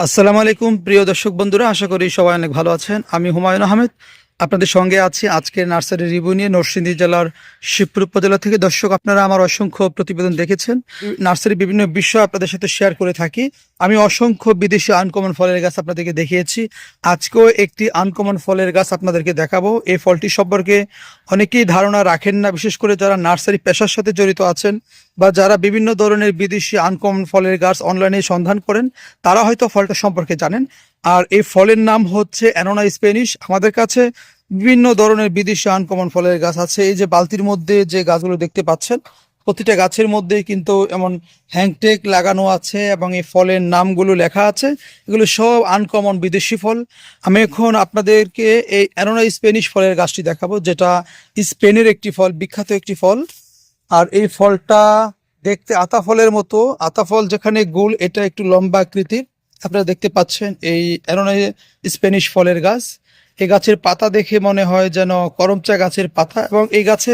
আসসালামু আলাইকুম, প্রিয় দর্শক বন্ধুরা, আশা করি সবাই অনেক ভালো আছেন। আমি হুমায়ুন আহমেদ, আপনাদের সঙ্গে আছি আজকের নার্সারি রিভিউ নিয়ে নরসিংদী জেলার শিবপুর উপজেলা থেকে। দর্শক, আপনারা আমার অসংখ্য প্রতিবেদন দেখেছেন। নার্সারি বিভিন্ন বিষয় আপনাদের সাথে শেয়ার করে থাকি। আমি অসংখ্য বিদেশি আনকমন ফলের গাছ আপনাদেরকে দেখিয়েছি। আজকেও একটি আনকমন ফলের গাছ আপনাদেরকে দেখাবো। এই ফলটি সম্পর্কে অনেকেই ধারণা রাখেন না, বিশেষ করে যারা নার্সারি পেশার সাথে জড়িত আছেন। বা যারা বিভিন্ন ধরনের বিদেশি আনকমন ফলের গাছ অনলাইনে সন্ধান করেন, তারা হয়তো ফলটা সম্পর্কে জানেন। আর এই ফলের নাম হচ্ছে অ্যানোনা স্পেনিশ আমাদের কাছে বিভিন্ন ধরনের বিদেশি আনকমন ফলের গাছ আছে। এই যে বালতির মধ্যে যে গাছগুলো দেখতে পাচ্ছেন, প্রতিটা গাছের মধ্যেই কিন্তু এমন হ্যাংটেক লাগানো আছে এবং এই ফলের নামগুলো লেখা আছে। এগুলো সব আনকমন বিদেশি ফল। আমি এখন আপনাদেরকে এই অ্যানোনা স্পেনিশ ফলের গাছটি দেখাবো, যেটা স্পেনের একটি ফল, বিখ্যাত একটি ফল। আর এই ফলটা দেখতে আতা ফলের মতো। আতা ফল যেখানে গোল এটা একটু লম্বা আকৃতির। আপনারা দেখতে পাচ্ছেন এই অ্যানোনা স্প্যানিশ ফলের গাছ। এই গাছের পাতা দেখে মনে হয় যেন করমচা গাছের পাতা এবং এই গাছে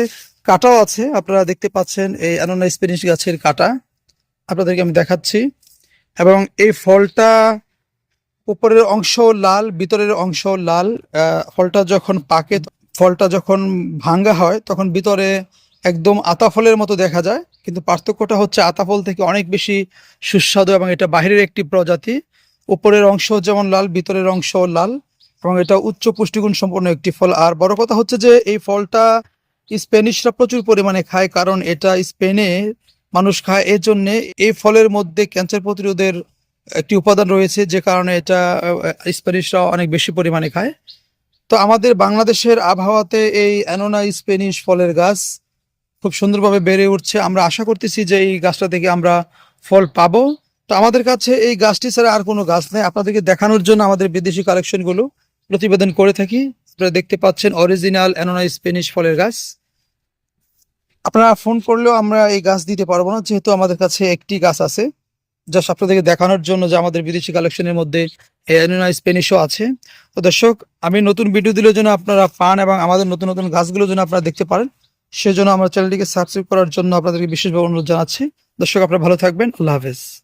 কাটাও আছে। আপনারা দেখতে পাচ্ছেন এই অ্যানোনা স্প্যানিশ গাছের কাটা। আপনাদেরকে আমি দেখাচ্ছি। এবং এই ফলটা উপরের অংশ লাল, ভিতরের অংশ লাল। ফলটা যখন পাকে, ফলটা যখন ভাঙ্গা হয়, তখন ভিতরে একদম আতা ফলের মতো দেখা যায় কিন্তু পার্থক্যটা হচ্ছে আতা ফল থেকে অনেক বেশি সুস্বাদু এবং এটা বাইরের একটি প্রজাতি। উপরের অংশ যেমন লাল ভিতরের অংশ লাল এবং এটা উচ্চ পুষ্টিগুণ সম্পন্ন একটি ফল। আর বড় কথা হচ্ছে যে এই ফলটা স্প্যানিশরা প্রচুর পরিমাণে খায় কারণ এটা স্পেনে মানুষ খায়। এর জন্য এই ফলের মধ্যে ক্যান্সার প্রতিরোধের একটি উপাদান রয়েছে যে কারণে এটা আহ, স্প্যানিশরা অনেক বেশি পরিমাণে খায়। তো আমাদের বাংলাদেশের আবহাওয়াতে এই অ্যানোনা স্পেনিশ ফলের গাছ খুব সুন্দরভাবে বেড়ে উঠছে। আমরা আশা করতেছি যে এই গাছটা থেকে আমরা ফল পাবো। তো আমাদের কাছে এই গাছটি ছাড়া আর কোনো গাছ নেই। আপনাদেরকে দেখানোর জন্য আমাদের বিদেশি কালেকশনগুলো প্রতিবেদন করে থাকি। আপনারা দেখতে পাচ্ছেন অরিজিনাল অ্যানোনা স্পেনিশ ফলের গাছ। আপনারা ফোন করলেও আমরা এই গাছ দিতে পারব না, যেহেতু আমাদের কাছে একটি গাছ আছে। জাস্ট আপনাদেরকে দেখানোর জন্য যে আমাদের বিদেশি কালেকশনের মধ্যে অ্যানোনা স্পেনিশও আছে। তো দর্শক, আমি নতুন ভিডিও দিলের জন্য আপনারা পান এবং আমাদের নতুন নতুন গাছগুলো যেন আপনারা দেখতে পারেন। সেজন্য আমার চ্যানেলটিকে সাবস্ক্রাইব করার জন্য আপনাদেরকে বিশেষভাবে অনুরোধ জানাচ্ছি। দর্শক, আপনারা ভালো থাকবেন। আল্লাহ হাফেজ।